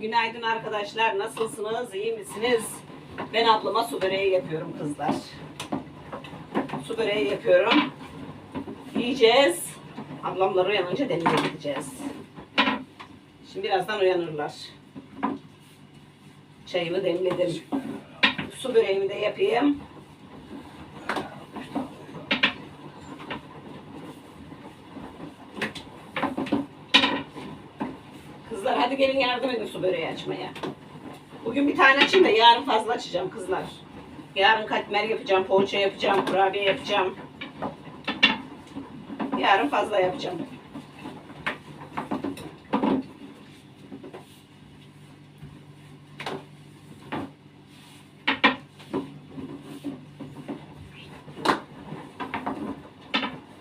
Günaydın, arkadaşlar. Nasılsınız, iyi misiniz? Ben ablama su böreği yapıyorum kızlar. Su böreği yapıyorum. Yiyeceğiz. Ablamlar uyanınca denize gideceğiz. Şimdi birazdan uyanırlar. Çayımı demledim. Su böreğimi de yapayım. Kızlar hadi gelin yardım edin su böreği açmaya. Bugün bir tane açayım da yarın fazla açacağım kızlar. Yarın katmer yapacağım, poğaça yapacağım, kurabiye yapacağım. Yarın fazla yapacağım.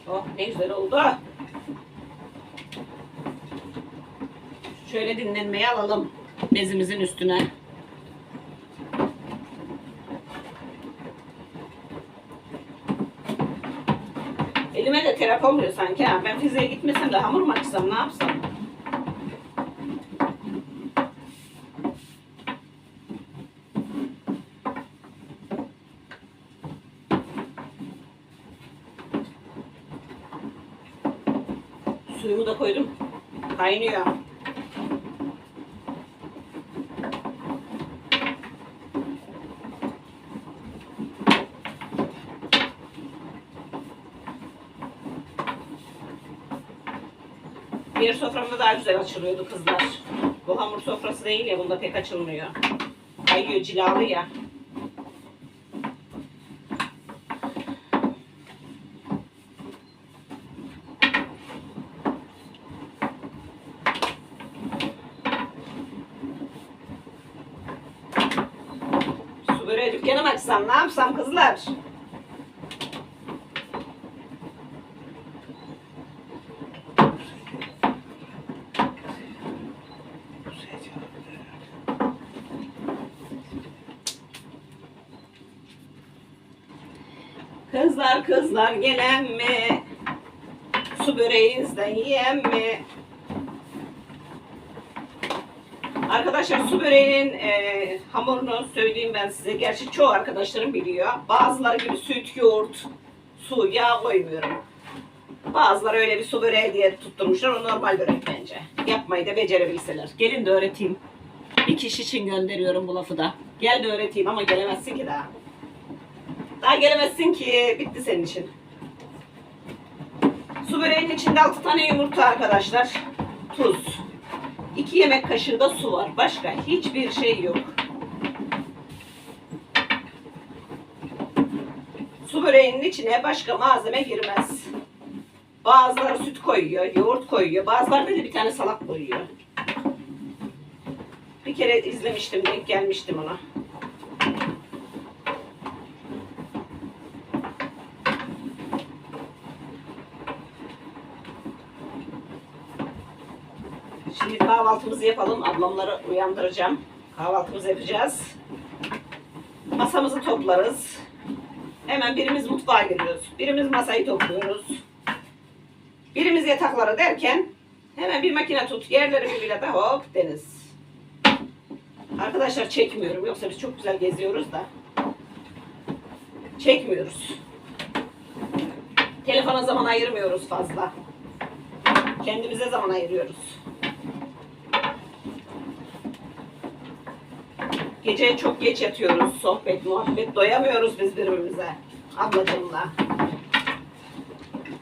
Oh ne güzel oldu. Şöyle dinlenmeye alalım bezimizin üstüne. Elime de terap oluyor sanki ha. Ben fiziğe gitmesem de hamur mu açsam ne yapsam? Suyumu da koydum. Kaynıyor. Diğer soframda daha güzel açılıyordu kızlar. Bu hamur sofrası değil ya bunda pek açılmıyor. Kayıyor cilalı ya. Su böreği dükkanı mı açsam ne yapsam kızlar? Kızlar gelen mi? Su böreğinizden yiyen mi? Arkadaşlar su böreğinin e, hamurunu söyleyeyim ben size. Gerçi çoğu arkadaşlarım biliyor. Bazıları gibi süt, yoğurt, su, yağ koymuyorum. Bazıları öyle bir su böreği diye tutturmuşlar. O normal börek bence. Yapmayı da becerebilseler. Gelin de öğreteyim. Bir kişi için gönderiyorum bu lafı da. Gel de öğreteyim ama gelemezsin ki daha. Daha gelemezsin ki. Bitti senin için. Su böreğinin içinde 6 tane yumurta arkadaşlar. Tuz. 2 yemek kaşığı da su var. Başka hiçbir şey yok. Su böreğinin içine başka malzeme girmez. Bazıları süt koyuyor, yoğurt koyuyor. Bazıları da bir tane salak koyuyor. Bir kere izlemiştim, denk gelmiştim ona. Şimdi kahvaltımızı yapalım. Ablamları uyandıracağım. Kahvaltımızı yapacağız. Masamızı toplarız. Hemen birimiz mutfağa giriyoruz. Birimiz masayı topluyoruz. Birimiz yatakları derken hemen bir makine tut. Yerleri birbirine de hop deniz. Arkadaşlar çekmiyorum. Yoksa biz çok güzel geziyoruz da. Çekmiyoruz. Telefona zaman ayırmıyoruz fazla. Kendimize zaman ayırıyoruz. Gece çok geç yatıyoruz. Sohbet, muhabbet doyamıyoruz biz birbirimize. Ablacığımla.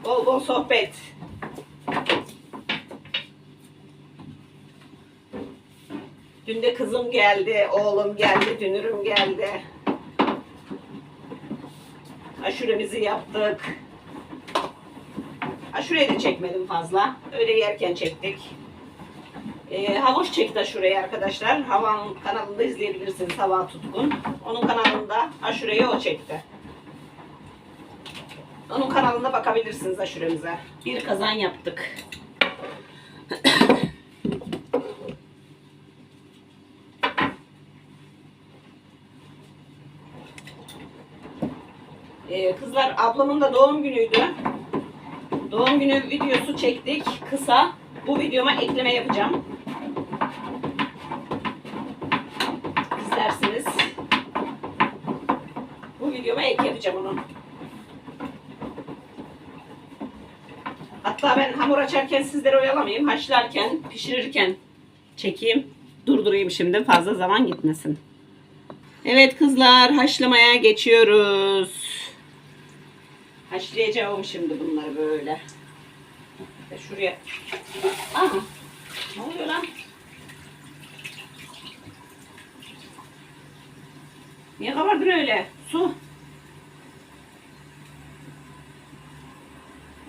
Bol bol sohbet. Dün de kızım geldi, oğlum geldi, dünürüm geldi. Aşuremizi yaptık. Aşureyi de çekmedim fazla. Öyle yerken çektik. Ee, havuç çekti aşureyi arkadaşlar. Havan kanalında izleyebilirsiniz Hava Tutkun. Onun kanalında aşureyi o çekti. Onun kanalında bakabilirsiniz aşuremize. Bir kazan yaptık. Ee, kızlar ablamın da doğum günüydü. Doğum günü videosu çektik. Kısa. Bu videoma ekleme yapacağım. Videoma ek yapacağım onu. Hatta ben hamur açarken sizleri oyalamayayım. Haşlarken, pişirirken çekeyim. Durdurayım şimdi fazla zaman gitmesin. Evet kızlar haşlamaya geçiyoruz. Haşlayacağım şimdi bunları böyle. Şuraya. Aa, ne oluyor lan? Niye kabardın öyle? Su.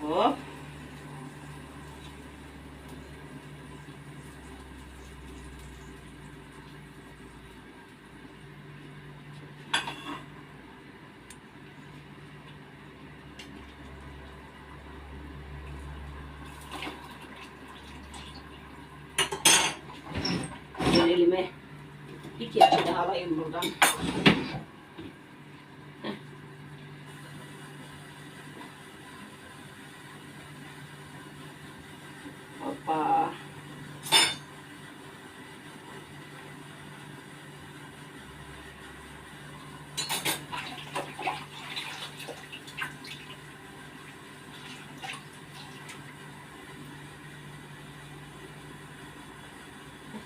Hop. Ben elime bir kepçe daha alayım buradan. Heh. Hoppa.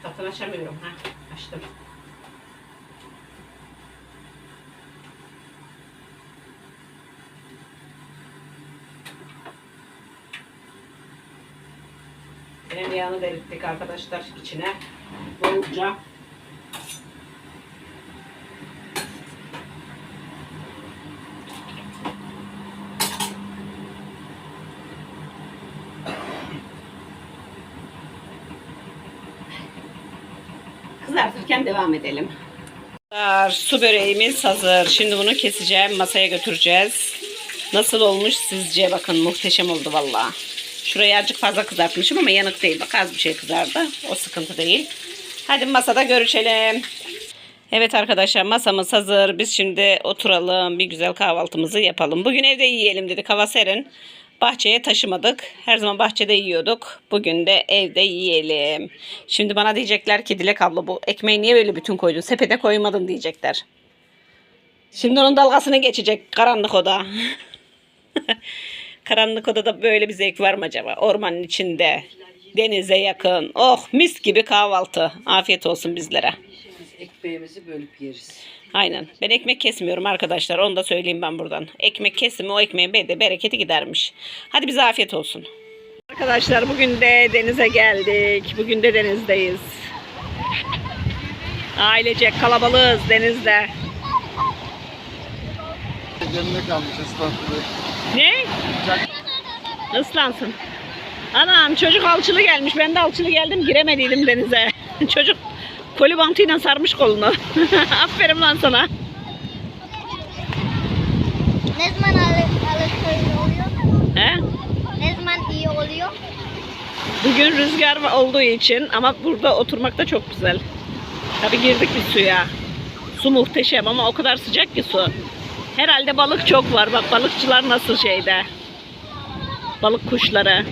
Tatını açamıyorum ha. Açtım. Tereyağını da erittik arkadaşlar içine. Bolca. Devam edelim. Su böreğimiz hazır. Şimdi bunu keseceğim. Masaya götüreceğiz. Nasıl olmuş sizce? Bakın muhteşem oldu valla. Şurayı azıcık fazla kızartmışım ama yanık değil. Bak az bir şey kızardı. O sıkıntı değil. Hadi masada görüşelim. Evet arkadaşlar masamız hazır. Biz şimdi oturalım. Bir güzel kahvaltımızı yapalım. Bugün evde yiyelim dedik. Hava serin. Bahçeye taşımadık. Her zaman bahçede yiyorduk. Bugün de evde yiyelim. Şimdi bana diyecekler ki Dilek abla bu ekmeği niye böyle bütün koydun? Sepete koymadın diyecekler. Şimdi onun dalgasını geçecek karanlık oda. karanlık odada böyle bir zevk var mı acaba? Ormanın içinde, denize yakın. Oh mis gibi kahvaltı. Afiyet olsun bizlere. Ekmeğimizi bölüp yeriz. Aynen. Ben ekmek kesmiyorum arkadaşlar. Onu da söyleyeyim ben buradan. Ekmek kesimi o ekmeğin de bereketi gidermiş. Hadi bize afiyet olsun. Arkadaşlar bugün de denize geldik. Bugün de denizdeyiz. Ailecek kalabalığız denizde. Yanına kalmış ıslatlı. Ne? Islansın. Anam çocuk alçılı gelmiş. Ben de alçılı geldim giremediydim denize. çocuk koli bantıyla sarmış kolunu. Aferin lan sana. Ne zaman öyle oluyor? He? Ne zaman iyi oluyor? Bugün rüzgar olduğu için ama burada oturmak da çok güzel. Tabii girdik bir suya. Su muhteşem ama o kadar sıcak ki su. Herhalde balık çok var. Bak balıkçılar nasıl şeyde. Balık kuşları.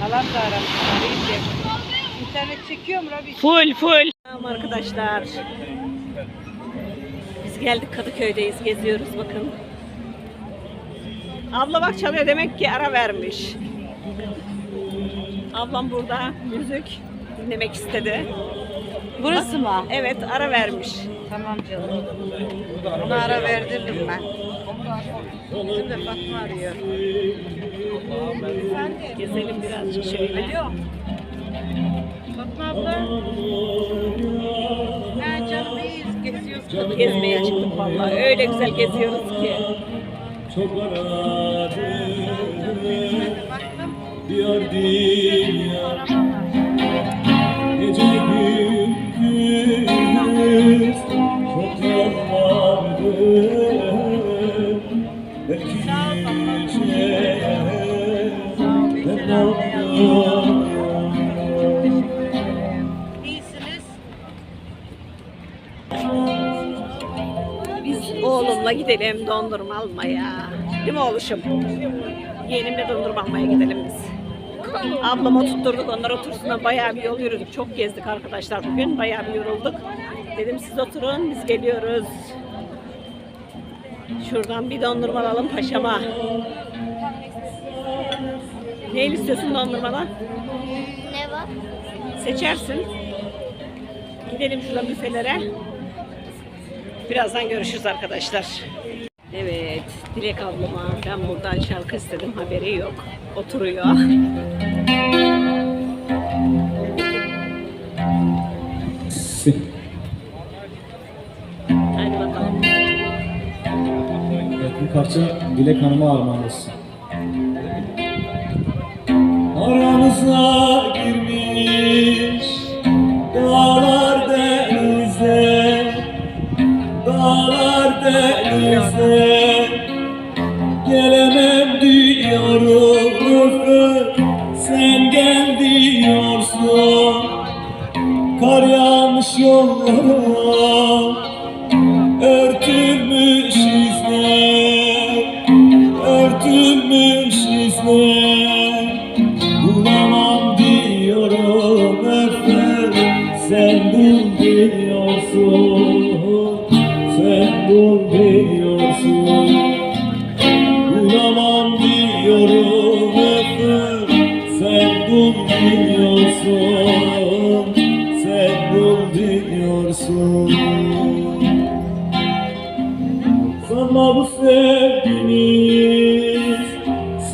Halam da aramış. İnternet çekiyor mu Rabi? Full full. Tamam arkadaşlar. Biz geldik Kadıköy'deyiz. Geziyoruz bakın. Abla bak çalıyor demek ki ara vermiş. Ablam burada müzik dinlemek istedi. Burası mı? Evet ara vermiş. Tamam canım. Ona ara verdirdim ben. Bizim de Fatma arıyor. Gezelim birazcık şöyle. Fatma abla. Ha canım iyiyiz. Geziyoruz. Gezmeye çıktık vallahi. Öyle güzel geziyoruz ki. Çok aradım diyor dünya. Gece gündüz çok yalvardım Belki gece ben korktum Gidelim dondurma almaya. Değil mi oğluşum? Yeğenimle dondurma almaya gidelim biz. Ablam oturtturduk onlar otursunlar. Bayağı bir yol yürüdük. Çok gezdik arkadaşlar bugün. Bayağı bir yorulduk. Dedim siz oturun biz geliyoruz. Şuradan bir dondurma alalım paşama. Ne istiyorsun dondurmadan? Ne var? Seçersin. Gidelim şurada büfelere. Birazdan görüşürüz arkadaşlar. Evet, Dilek ablama ben buradan şarkı istedim haberi yok. Oturuyor. Hadi bakalım. Evet, bu parça Dilek Hanım'a armağan olsun. Aramıza girmiş dağlar Denize Gelemem diyorum Sen gel diyorsun. Kar yağmış yollara Örtülmüş izler Örtülmüş izler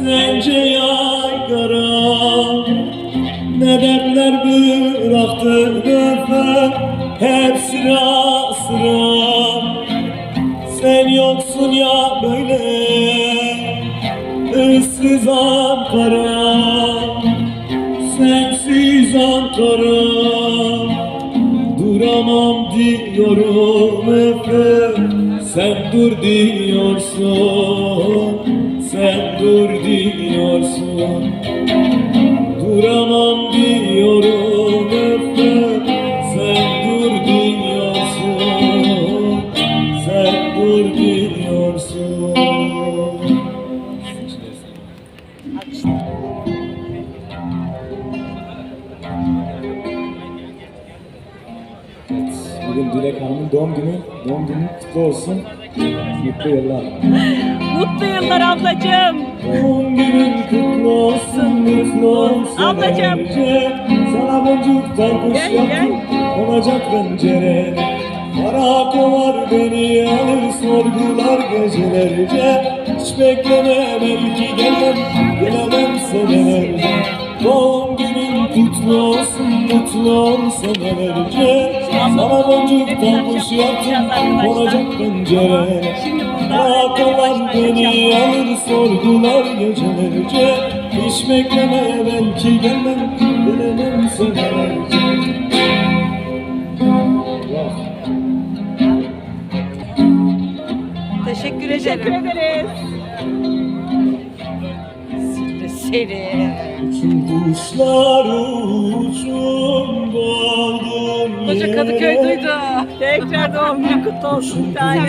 Sence yaygara. Ne dertler bıraktı öfer Hep sıra sıra. Sen yoksun ya böyle Issız Ankara dur diyorsun Duramam diyorum Efe Sen dur diyorsun Sen dur diyorsun bugün Dilek Hanım'ın doğum günü. Doğum günü kutlu olsun. Mutlu yıllar. Mutlu yıllar ablacığım. Doğum günün kutlu olsun, mutlu olsun. Ablacığım. önce. Sana boncuktan kuş Gel, konacak pencere. Kara kovar beni alır sorgular gecelerce. Hiç beklemem belki gelmem, gelemem senelerce. Doğum günün kutlu olsun, mutlu ol senelerce. Sana boncuktan kuş yaptım, konacak pencere. Kara kovar beni alır sorgular gecelerce Hiç bekleme belki gelmem gelemem senelerce Teşekkür Teşekkür ederim. ederiz. Seni. Uçun kuşlar uçun Koca Kadıköy duydu. Tekrar doğum günü kutlu olsun bir tane.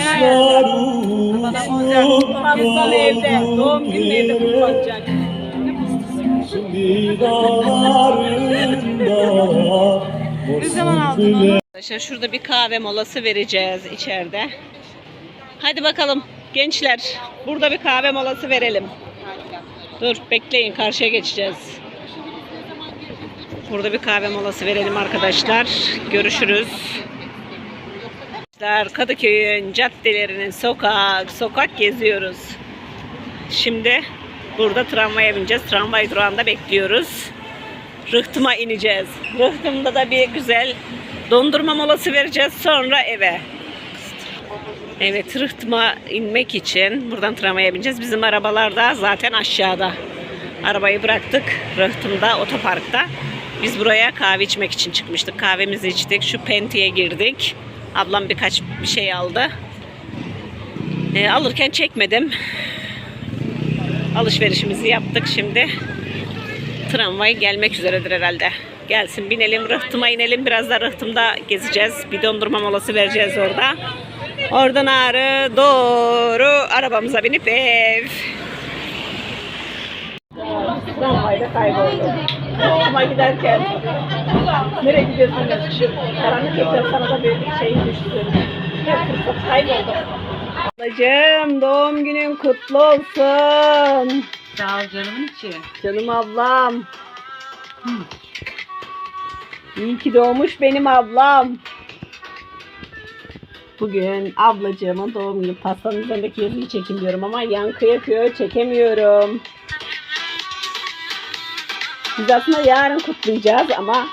Uçun Aslan evde. Doğum günü evde. Şimdi dağlarında Ne zaman aldın onu? Arkadaşlar şurada bir kahve molası vereceğiz içeride. Hadi bakalım gençler burada bir kahve molası verelim. Dur bekleyin karşıya geçeceğiz. Burada bir kahve molası verelim arkadaşlar. Görüşürüz. Kadıköy'ün caddelerinin sokak sokak geziyoruz. Şimdi burada tramvaya bineceğiz. Tramvay durağında bekliyoruz. Rıhtım'a ineceğiz. Rıhtım'da da bir güzel dondurma molası vereceğiz. Sonra eve. Evet Rıhtım'a inmek için buradan tramvaya bineceğiz. Bizim arabalar da zaten aşağıda. Arabayı bıraktık Rıhtım'da otoparkta. Biz buraya kahve içmek için çıkmıştık. Kahvemizi içtik. Şu Penti'ye girdik. Ablam birkaç bir şey aldı. E, alırken çekmedim. Alışverişimizi yaptık şimdi. Tramvay gelmek üzeredir herhalde. Gelsin binelim Rıhtım'a inelim. Biraz da Rıhtım'da gezeceğiz. Bir dondurma molası vereceğiz orada. Oradan ağrı doğru arabamıza binip ev. Tramvayda kayboldu. Rıhtım'a giderken nereye gidiyorsun? Karanlık ekran sana da bir şey düştü. Hep fırsat kayboldu. Ablacığım doğum günün kutlu olsun. Sağ ol canımın içi. Canım ablam. İyi ki doğmuş benim ablam. Bugün ablacığımın doğum günü pastanın üzerindeki yazıyı çekin diyorum ama yankı yapıyor çekemiyorum. Biz aslında yarın kutlayacağız ama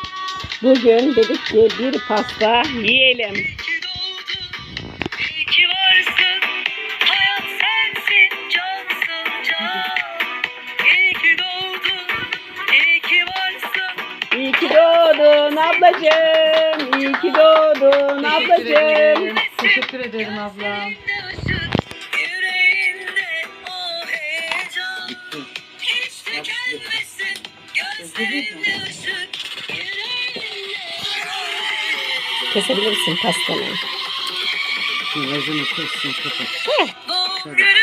bugün dedik ki bir pasta yiyelim. İyi ki varsın, hayat sensin, cansın can. İyi ki doğdun, iyi ki varsın. İyi ki doğdun ablacığım. İyi ki doğdun Teşekkür ablacığım. ederim. Teşekkür ederim ablam. Kesebilirsin pastanı. Ağzını kessin kapat.